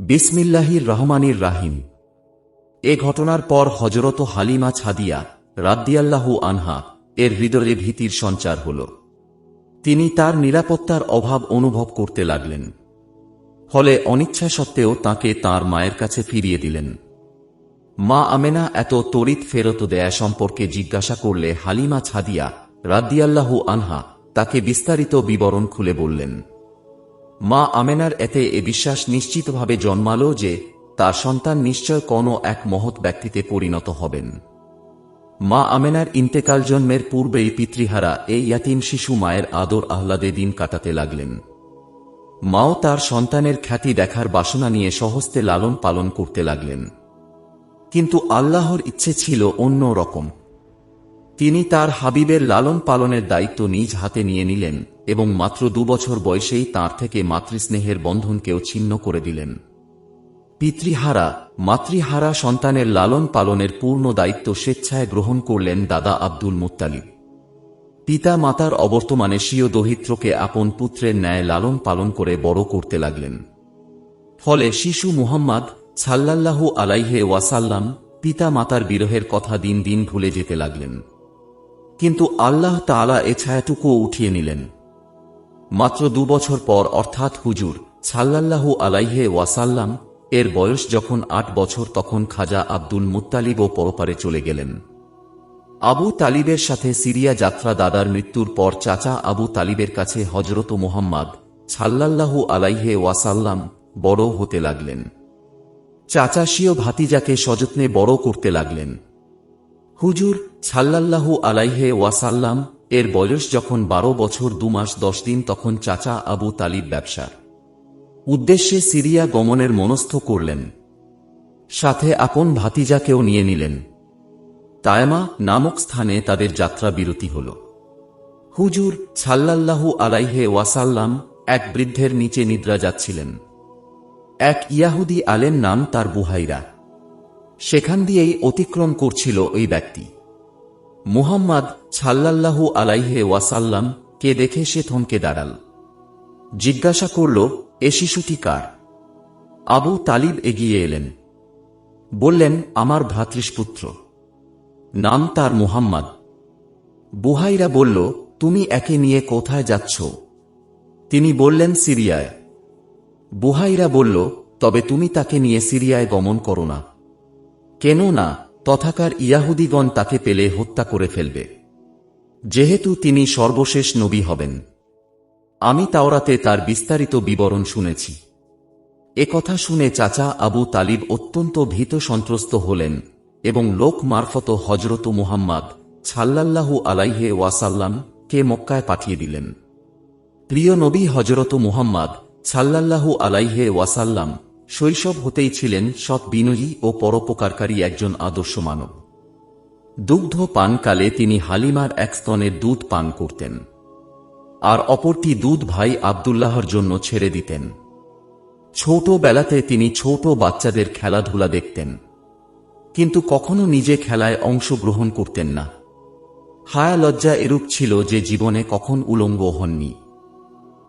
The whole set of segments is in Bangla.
বিসমিল্লাহির রহমানির রাহিম। এ ঘটনার পর হজরত হালিমা ছাদিয়া রাদ্দিয়াল্লাহু আনহা এর হৃদয়ে ভীতির সঞ্চার হল। তিনি তার নিরাপত্তার অভাব অনুভব করতে লাগলেন। ফলে অনিচ্ছা সত্ত্বেও তাকে তার মায়ের কাছে ফিরিয়ে দিলেন। মা আমেনা এত তড়িৎ ফেরত দেয়া সম্পর্কে জিজ্ঞাসা করলে হালিমা ছাদিয়া রাদ্দিয়াল্লাহু আনহা তাকে বিস্তারিত বিবরণ খুলে বললেন। মা আমেনার এতে এ বিশ্বাস নিশ্চিতভাবে জন্মাল যে তার সন্তান নিশ্চয় কোনো এক মহৎ ব্যক্তিতে পরিণত হবেন। মা আমেনার ইন্তেকাল জন্মের পূর্বেই পিতৃহারা এই ইয়াতিম শিশু মায়ের আদর আহ্লাদে দিন কাটাতে লাগলেন। মাও তার সন্তানের খ্যাতি দেখার বাসনা নিয়ে সহস্তে লালন পালন করতে লাগলেন। কিন্তু আল্লাহর ইচ্ছে ছিল অন্য রকম। তিনি তার হাবিবের লালন পালনের দায়িত্ব নিজ হাতে নিয়ে নিলেন। এবং মাত্র দুবছর বয়সেই তার থেকে মাতৃস্নেহের বন্ধনকেও ছিন্ন করে দিলেন। পিতৃহারা, মাতৃহারা সন্তানের লালন পালনের পূর্ণ দায়িত্ব স্বেচ্ছায় গ্রহণ করলেন দাদা আব্দুল মুত্তালিব। পিতা মাতার অবর্তমানে স্বীয় দহিত্রকে আপন পুত্রের ন্যায় লালন পালন করে বড় করতে লাগলেন। ফলে শিশু মুহাম্মদ সাল্লাল্লাহু আলাইহে ওয়াসাল্লাম পিতা মাতার বিরহের কথা দিন দিন ভুলে যেতে লাগলেন। কিন্তু আল্লাহ তাআলা এ ছায়াটুকুও উঠিয়ে নিলেন। মাত্র দুবছর পর অর্থাৎ হুজুর সাল্লাল্লাহু আলাইহে ওয়াসাল্লাম এর বয়স যখন আট বছর তখন খাজা আব্দুল মুত্তালিবও পরপারে চলে গেলেন। আবু তালিবের সাথে সিরিয়া যাত্রা দাদার মৃত্যুর পর চাচা আবু তালিবের কাছে হজরত মোহাম্মদ সাল্লাল্লাহু আলাইহে ওয়াসাল্লাম বড় হতে লাগলেন। চাচাশীয় ভাতিজাকে সযত্নে বড় করতে লাগলেন। হুজুর সাল্লাল্লাহু আলাইহে ওয়াসাল্লাম এর বয়স যখন বারো বছর দু মাস দশ দিন, তখন চাচা আবু তালিব ব্যবসার। উদ্দেশ্যে সিরিয়া গমনের মনস্থ করলেন। সাথে আপন ভাতিজাকেও নিয়ে নিলেন। তায়মা নামক স্থানে তাদের যাত্রা বিরতি হল। হুজুর সাল্লাল্লাহু আলাইহে ওয়াসাল্লাম এক বৃদ্ধের নিচে নিদ্রা যাচ্ছিলেন। এক ইয়াহুদি আলেন নাম তার বুহাইরা। সেখান দিয়েই অতিক্রম করছিল ওই ব্যক্তি। মুহাম্মদ সাল্লাল্লাহু আলাইহে ওয়াসাল্লাম কে দেখে সে থমকে দাঁড়াল। জিজ্ঞাসা করল, এ শিশুটি কার? আবু তালিব এগিয়ে এলেন। বললেন, আমার ভ্রাতৃষ্পুত্র নাম তার মুহাম্মদ। বুহাইরা বলল, তুমি একে নিয়ে কোথায় যাচ্ছ? তিনি বললেন, সিরিয়ায়। বুহাইরা বলল, তবে তুমি তাকে নিয়ে সিরিয়ায় গমন করো না। কেন না? তথাকার ইয়াহুদিগণ তাকে পেলে হত্যা করে ফেলবে। যেহেতু তিনি সর্বশেষ নবী হবেন। আমি তাওরাতে তার বিস্তারিত বিবরণ শুনেছি। কথা শুনে চাচা আবু তালিব অত্যন্ত ভীত সন্ত্রস্ত হলেন এবং লোক মারফত হজরত মুহাম্মদ ছাল্লাল্লাহু আলাইহে ওয়াসাল্লাম কে মক্কায় পাঠিয়ে দিলেন। প্রিয় নবী হজরত মুহাম্মদ সাল্লাল্লাহু আলাইহে ওয়াসাল্লাম শৈশব হতেই ছিলেন সৎ বিনয়ী ও পরোপকারকারী একজন আদর্শ মানব। দুগ্ধ পানকালে তিনি হালিমার এক স্তনের দুধ পান করতেন। আর অপরটি দুধ ভাই আবদুল্লাহর জন্য ছেড়ে দিতেন। ছোট বেলাতে তিনি ছোট বাচ্চাদের খেলাধুলা দেখতেন। কিন্তু কখনো নিজে খেলায় অংশগ্রহণ করতেন না। হায়া লজ্জা এরূপ ছিল যে জীবনে কখন উলঙ্গ হননি।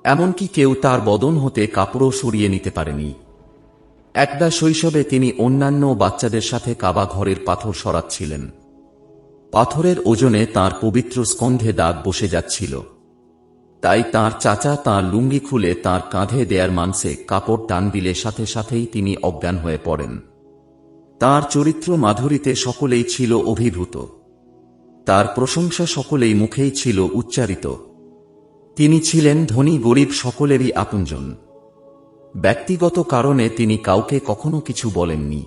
এমনকি কেউ তার বদন হতে কাপড়ও সরিয়ে নিতে পারেনি। একটা শৈশবে তিনি অন্যান্য বাচ্চাদের সাথে কাবা ঘরের পাথর সরাচ্ছিলেন। পাথরের ওজনে তার পবিত্র স্কন্ধে দাগ বসে যাচ্ছিল। তাই তার চাচা তার লুঙ্গি খুলে তার কাঁধে দেয়ার মানসে কাপড় টান দিলে সাথে সাথেই তিনি অজ্ঞান হয়ে পড়েন। তার চরিত্র মাধুরীতে সকলেই ছিল অভিভূত। তার প্রশংসা সকলেই মুখেই ছিল উচ্চারিত। তিনি ছিলেন ধনী গরিব সকলেরই আপনজন। ব্যক্তিগত কারণে তিনি কাউকে কখনো কিছু বলেননি।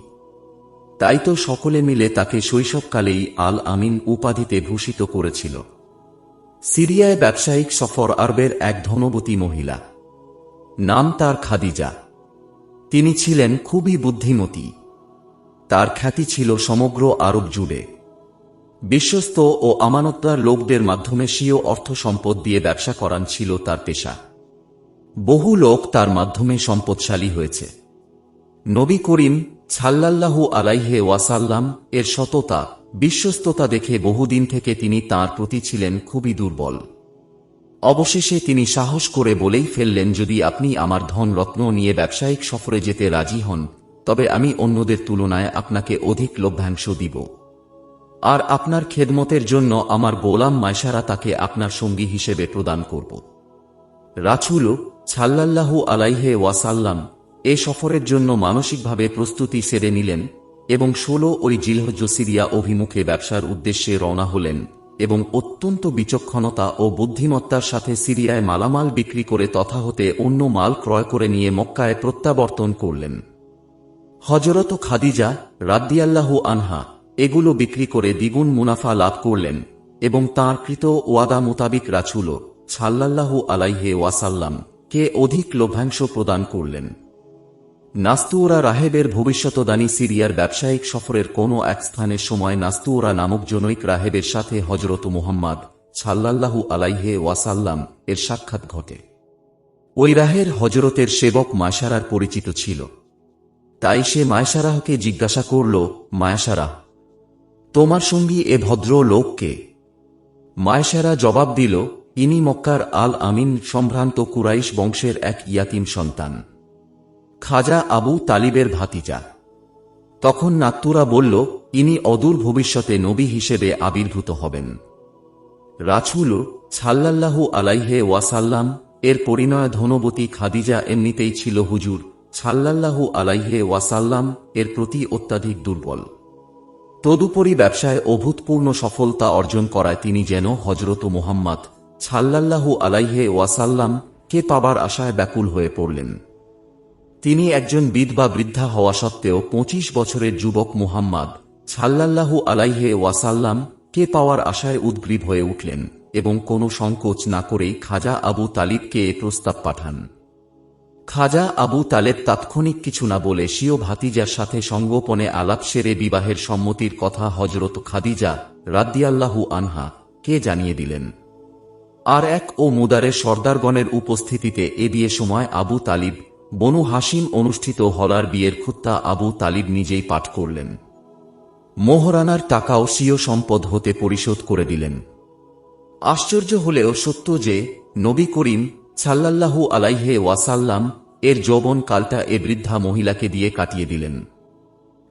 তাই তো সকলে মিলে তাকে শৈশবকালেই আল আমিন উপাধিতে ভূষিত করেছিল। সিরিয়ায় ব্যবসায়িক সফর আরবের এক ধনবতী মহিলা। নাম তার খাদিজা। তিনি ছিলেন খুবই বুদ্ধিমতী। তার খ্যাতি ছিল সমগ্র আরব জুড়ে। বিশ্বস্ত ও আমানতদার লোকদের মাধ্যমে স্বীয় অর্থ সম্পদ দিয়ে ব্যবসা করান ছিল তার পেশা। বহু লোক তার মাধ্যমে সম্পদশালী হয়েছে। নবী করিম ছাল্লাল্লাহু আলাইহে ওয়াসাল্লাম এর সততা, বিশ্বস্ততা দেখে বহুদিন থেকে তিনি তার প্রতি ছিলেন খুবই দুর্বল। অবশেষে তিনি সাহস করে বলেই ফেললেন, যদি আপনি আমার ধন রত্ন নিয়ে ব্যবসায়িক সফরে যেতে রাজি হন, তবে আমি অন্যদের তুলনায় আপনাকে অধিক লভ্যাংশ দিব। আর আপনার খেদমতের জন্য আমার গোলাম মায়সারা তাকে আপনার সঙ্গী হিসেবে প্রদান করব। রাছুল ছাল্লাল্লাহু আলাইহে ওয়াসাল্লাম এ সফরের জন্য মানসিকভাবে প্রস্তুতি সেরে নিলেন এবং ষোলো ওই জিলহজ সিরিয়া অভিমুখে ব্যবসার উদ্দেশ্যে রওনা হলেন এবং অত্যন্ত বিচক্ষণতা ও বুদ্ধিমত্তার সাথে সিরিয়ায় মালামাল বিক্রি করে তথা হতে অন্য মাল ক্রয় করে নিয়ে মক্কায় প্রত্যাবর্তন করলেন। হজরত খাদিজা রাদ্দিয়াল্লাহু আনহা এগুলো বিক্রি করে দ্বিগুণ মুনাফা লাভ করলেন এবং তাঁর কৃত ওয়াদা মোতাবিক রাছুল সাল্লাল্লাহু আলাইহে ওয়াসাল্লাম কে অধিক লভ্যাংশ প্রদান করলেন? নাস্তুওরা রাহেবের ভবিষ্যতদানী সিরিয়ার ব্যবসায়িক সফরের কোনো এক স্থানের সময় নাস্তুওরা নামক জনৈক রাহেবের সাথে হজরত মুহাম্মদ সাল্লাল্লাহু আলাইহে ওয়াসাল্লাম এর সাক্ষাৎ ঘটে। ওই রাহের হজরতের সেবক মায়সারার পরিচিত ছিল। তাই সে মায়সারাহকে জিজ্ঞাসা করল মায়াসারাহ তোমার সঙ্গী এ ভদ্র লোককে মায়সারা জবাব দিল ইনি মক্কার আল আমিন সম্ভ্রান্ত কুরাইশ বংশের এক ইয়াতিম সন্তান। খাজা আবু তালিবের ভাতিজা। তখন নাত্তুরা বলল, ইনি অদূর ভবিষ্যতে নবী হিসেবে আবির্ভূত হবেন। রাছুল ছাল্লাল্লাহু আলাইহে ওয়াসাল্লাম এর পরিণয় ধনবতী খাদিজা এমনিতেই ছিল হুজুর। ছাল্লাল্লাহু আলাইহে ওয়াসাল্লাম এর প্রতি অত্যাধিক দুর্বল। তদুপরি ব্যবসায় অভূতপূর্ণ সফলতা অর্জন করায় তিনি যেন হজরত মুহাম্মদ ছাল্লাল্লাহু আলাইহে ওয়াসাল্লাম কে পাবার আশায় ব্যাকুল হয়ে পড়লেন। তিনি একজন বিধবা বৃদ্ধা হওয়া সত্ত্বেও পঁচিশ বছরের যুবক মুহাম্মদ ছাল্লাল্লাহু আলাইহে ওয়াসাল্লাম কে পাওয়ার আশায় উদ্গ্রীব হয়ে উঠলেন এবং কোনো সংকোচ না করেই খাজা আবু তালিবকে এ প্রস্তাব পাঠান। খাজা আবু তালেব তাৎক্ষণিক কিছু না বলে স্বীয় ভাতিজার সাথে সঙ্গোপনে আলাপ সেরে বিবাহের সম্মতির কথা হজরত খাদিজা রাদ্দিয়াল্লাহু আনহা কে জানিয়ে দিলেন। আর এক ও মুদারের সর্দারগণের উপস্থিতিতে এ বিয়ে সময় আবু তালিব, বনু হাসিম অনুষ্ঠিত হলার বিয়ের খুত্তা আবু তালিব নিজেই পাঠ করলেন। মোহরানার টাকাও স্বীয় সম্পদ হতে পরিশোধ করে দিলেন। আশ্চর্য হলেও সত্য যে, নবী করিম সাল্লাল্লাহু আলাইহে ওয়াসাল্লাম এর যৌবন কালটা এ বৃদ্ধা মহিলাকে দিয়ে কাটিয়ে দিলেন।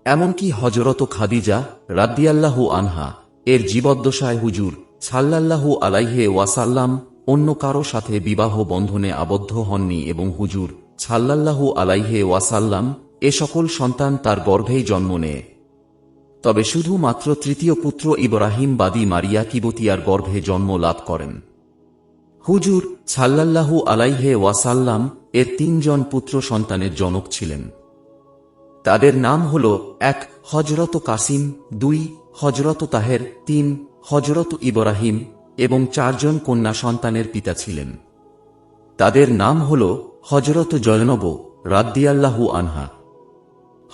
এমনকি হজরত খাদিজা রাদ্দিয়াল্লাহু আনহা এর জীবদ্দশায় হুজুর সাল্লাল্লাহু আলাইহে ওয়াসাল্লাম অন্য কারও সাথে বিবাহ বন্ধনে আবদ্ধ হননি এবং হুজুর সাল্লাল্লাহু আলাইহে ওয়াসাল্লাম এ সকল সন্তান তার গর্ভেই জন্ম নেয়। তবে শুধুমাত্র তৃতীয় পুত্র ইব্রাহিম বাদী মারিয়া কিবতিয়ার গর্ভে জন্ম লাভ করেন। হুজুর সাল্লাল্লাহু আলাইহে ওয়াসাল্লাম এর তিনজন পুত্র সন্তানের জনক ছিলেন। তাদের নাম হল এক হজরত কাসিম, দুই হজরত তাহের, তিন হজরত ইব্রাহিম এবং চারজন কন্যা সন্তানের পিতা ছিলেন। তাদের নাম হল হজরত জয়নব রাদ্দিয়াল্লাহু আনহা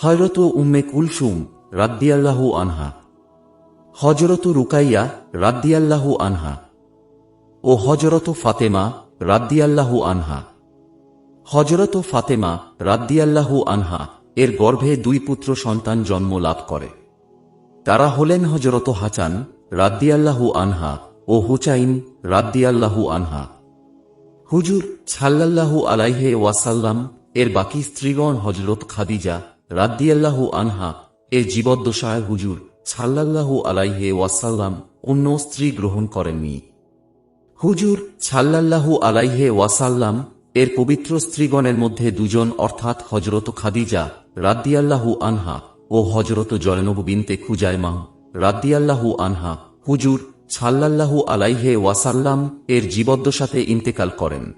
হজরত উম্মে কুলসুম রাদ্দিয়াল্লাহু আনহা হজরত রুকাইয়া রাদ্দিয়াল্লাহু আনহা ও হজরত ফাতেমা রাদ্দিয়াল্লাহু আনহা। হজরত ফাতেমা রাদ্দিয়াল্লাহু আনহা এর গর্ভে দুই পুত্র সন্তান জন্ম লাভ করে। তারা হলেন হজরত হাচান রাদ্দিয়াল্লাহু আনহা ও হুচাইন রাদ্দিয়াল্লাহু আনহা। হুজুর ছাল্লাল্লাহু আলাইহে ওয়াসাল্লাম, এর বাকি স্ত্রীগণ হজরত খাদিজা রাদ্দিয়াল্লাহু আনহা এর জীবদ্দশায় হুজুর ছাল্লাল্লাহু আলাইহে ওয়াসাল্লাম অন্য স্ত্রী গ্রহণ করেননি। হুজুর ছাল্লাল্লাহু আলাইহে ওয়াসাল্লাম, এর পবিত্র স্ত্রীগণের মধ্যে দুজন অর্থাৎ হজরত খাদিজা রাদ্দিয়াল্লাহু আনহা ও হজরত জয়নব বিনতে খুজাইমা রাদ্দিয়াল্লাহু আনহা, হুজুর ছাল্লাল্লাহু আলাইহে ওয়াসাল্লাম এর জীবদ্দশাতে ইন্তেকাল করেন।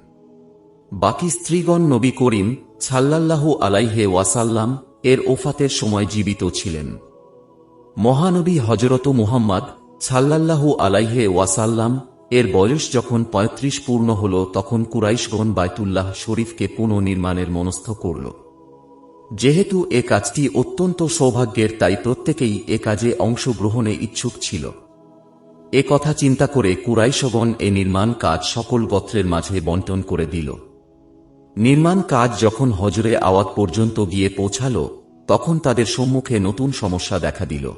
বাকি স্ত্রীগণ নবী করিম ছাল্লাল্লাহু আলাইহে ওয়াসাল্লাম এর ওফাতের সময় জীবিত ছিলেন। মহানবী হজরত মুহাম্মদ সাল্লাল্লাহু আলাইহে ওয়াসাল্লাম এর বয়স যখন ৩৫ পূর্ণ হল তখন কুরাইশগণ বায়তুল্লাহ শরীফকে পুনর্নির্মাণের মনস্থ করল। যেহেতু এ কাজটি অত্যন্ত সৌভাগ্যের, তাই প্রত্যেকেই এ কাজে অংশগ্রহণে ইচ্ছুক ছিল। এ কথা চিন্তা করে কুরাইশগণ এ নির্মাণ কাজ সকল গোত্রের মাঝে বন্টন করে দিল। নির্মাণ কাজ যখন হজরে আওয়াত পর্যন্ত গিয়ে পৌঁছাল, তখন তাদের সম্মুখে নতুন সমস্যা দেখা দিল।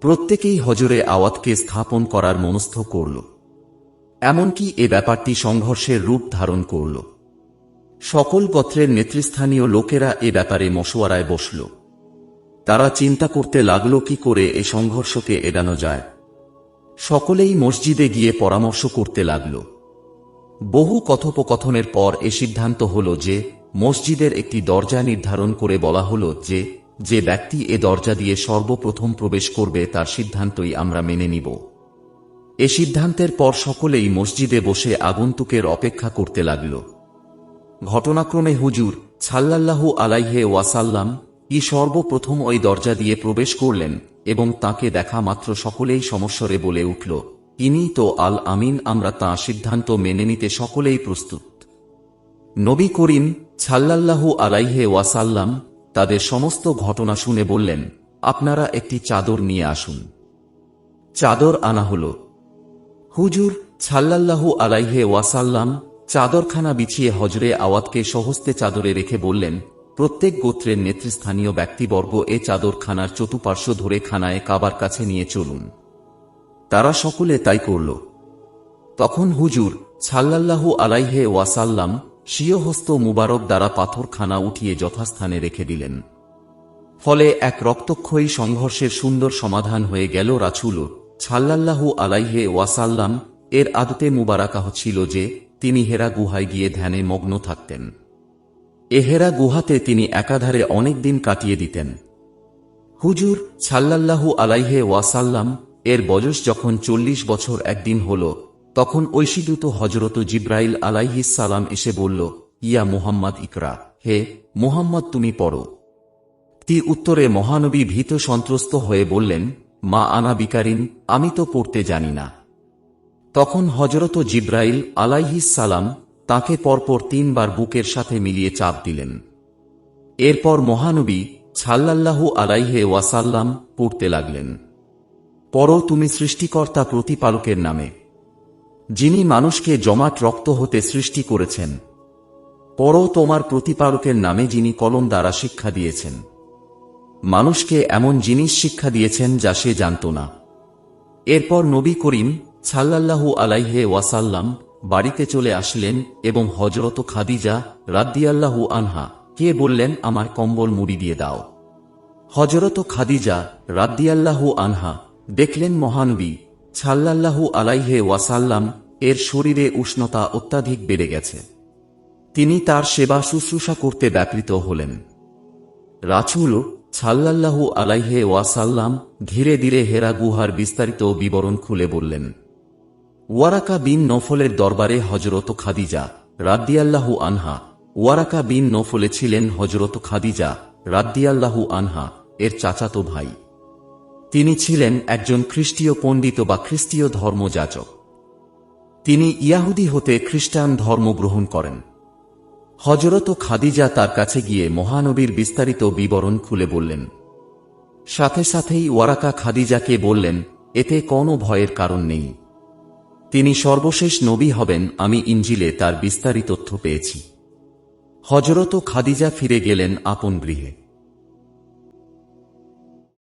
প্রত্যেকেই হজরে আওয়াতকে স্থাপন করার মনস্থ করল। এমনকি এ ব্যাপারটি সংঘর্ষের রূপ ধারণ করল। সকল গোত্রের নেতৃস্থানীয় লোকেরা এ ব্যাপারে মশওয়ারায় বসল। তারা চিন্তা করতে লাগল, কি করে এ সংঘর্ষকে এড়ানো যায়। সকলেই মসজিদে গিয়ে পরামর্শ করতে লাগল। বহু কথোপকথনের পর এ সিদ্ধান্ত হল যে, মসজিদের একটি দরজা নির্ধারণ করে বলা হল যে যে ব্যক্তি এ দরজা দিয়ে সর্বপ্রথম প্রবেশ করবে, তার সিদ্ধান্তই আমরা মেনে নিব। এ সিদ্ধান্তের পর সকলেই মসজিদে বসে আগন্তুকের অপেক্ষা করতে লাগল। ঘটনাক্রমে হুজুর ছাল্লাল্লাহু আলাইহে ওয়াসাল্লাম ই সর্বপ্রথম ওই দরজা দিয়ে প্রবেশ করলেন এবং তাকে দেখা মাত্র সকলেই সমস্বরে বলে উঠল, ইনি তো আল আমিন, আমরা তা সিদ্ধান্ত মেনে নিতে সকলেই প্রস্তুত। নবী করিম ছাল্লাল্লাহু আলাইহে ওয়াসাল্লাম তাদের সমস্ত ঘটনা শুনে বললেন, আপনারা একটি চাদর নিয়ে আসুন। চাদর আনা হল। হুজুর ছাল্লাল্লাহু আলাইহে ওয়াসাল্লাম চাদরখানা বিছিয়ে হজরে আওয়াতকে সহস্তে চাদরে রেখে বললেন, প্রত্যেক গোত্রের নেতৃস্থানীয় ব্যক্তিবর্গ এ চাদরখানার চতুপার্শ্ব ধরে খানায় কাবার কাছে নিয়ে চলুন। তারা সকলে তাই করল। তখন হুজুর ছাল্লাল্লাহু আলাইহে ওয়াসাল্লাম স্বীয় হস্ত মুবারক দ্বারা পাথরখানা উঠিয়ে যথাস্থানে রেখে দিলেন। ফলে এক রক্তক্ষয়ী সংঘর্ষের সুন্দর সমাধান হয়ে গেল রাছুল ছাল্লাল্লাহু আলাইহে ওয়াসাল্লাম। এর আদতে মুবারাকাহ ছিল যে তিনি হেরা গুহায় গিয়ে ধ্যানে মগ্ন থাকতেন। এ হেরা গুহাতে তিনি একাধারে অনেক দিন কাটিয়ে দিতেন। হুজুর ছাল্লাল্লাহু আলাইহে ওয়াসাল্লাম এর বয়স যখন চল্লিশ বছর একদিন হল, তখন ঐশীদূত হজরত জিব্রাইল সালাম এসে বলল, ইয়া মুহাম্মদ ইকরা, হে মুহাম্মদ তুমি পড়ো। তি উত্তরে মহানবী ভীত সন্ত্রস্ত হয়ে বললেন, মা আনা বিকারিন, আমি তো পড়তে জানি না। তখন হজরত জিব্রাইল আলাইহিস সালাম তাকে পরপর তিনবার বুকের সাথে মিলিয়ে চাপ দিলেন। এরপর মহানবী ছাল্লাল্লাহু আলাইহে ওয়াসাল্লাম পড়তে লাগলেন। পর তুমি সৃষ্টিকর্তা প্রতিপালকের নামে, যিনি মানুষকে জমাট রক্ত হতে সৃষ্টি করেছেন পর তোমার প্রতিপালকের নামে যিনি কলম দ্বারা শিক্ষা দিয়েছেন। মানুষকে এমন জিনিস শিক্ষা দিয়েছেন যা সে জানত না। এরপর নবী করিম ছাল্লাল্লাহু আলাইহে ওয়াসাল্লাম বাড়িতে চলে আসলেন এবং হজরত খাদিজা রাদ্দিয়াল্লাহু আনহা কে বললেন, আমার কম্বল মুড়ি দিয়ে দাও। হজরত খাদিজা রাদ্দিয়াল্লাহু আনহা দেখলেন মহানবী ছাল্লাল্লাহু আলাইহে ওয়াসাল্লাম এর শরীরে উষ্ণতা অত্যাধিক বেড়ে গেছে। তিনি তার সেবা শুশ্রূষা করতে ব্যাপৃত হলেন। রাছুল ছাল্লাল্লাহু আলাইহে ওয়াসাল্লাম ধীরে ধীরে হেরা গুহার বিস্তারিত বিবরণ খুলে বললেন ওয়ারাকা বিন নফলের দরবারে হজরত খাদিজা রাদ্দিয়াল্লাহু আনহা। ওয়ারাকা বিন নফলে ছিলেন হজরত খাদিজা রাদ্দিয়াল্লাহু আনহা, এর চাচাতো ভাই। তিনি ছিলেন একজন খ্রিস্টীয় পণ্ডিত বা খ্রিস্টীয় ধর্মযাজক। তিনি ইয়াহুদি হতে খ্রিস্টান ধর্ম গ্রহণ করেন। হজরত খাদিজা তার কাছে গিয়ে মহানবীর বিস্তারিত বিবরণ খুলে বললেন, সাথে সাথেই ওয়ারাকা খাদিজাকে বললেন, এতে কোনো ভয়ের কারণ নেই। তিনি সর্বশেষ নবী হবেন, আমি ইঞ্জিলে তার বিস্তারিত তথ্য পেয়েছি। হজরত খাদিজা ফিরে গেলেন আপন গৃহে।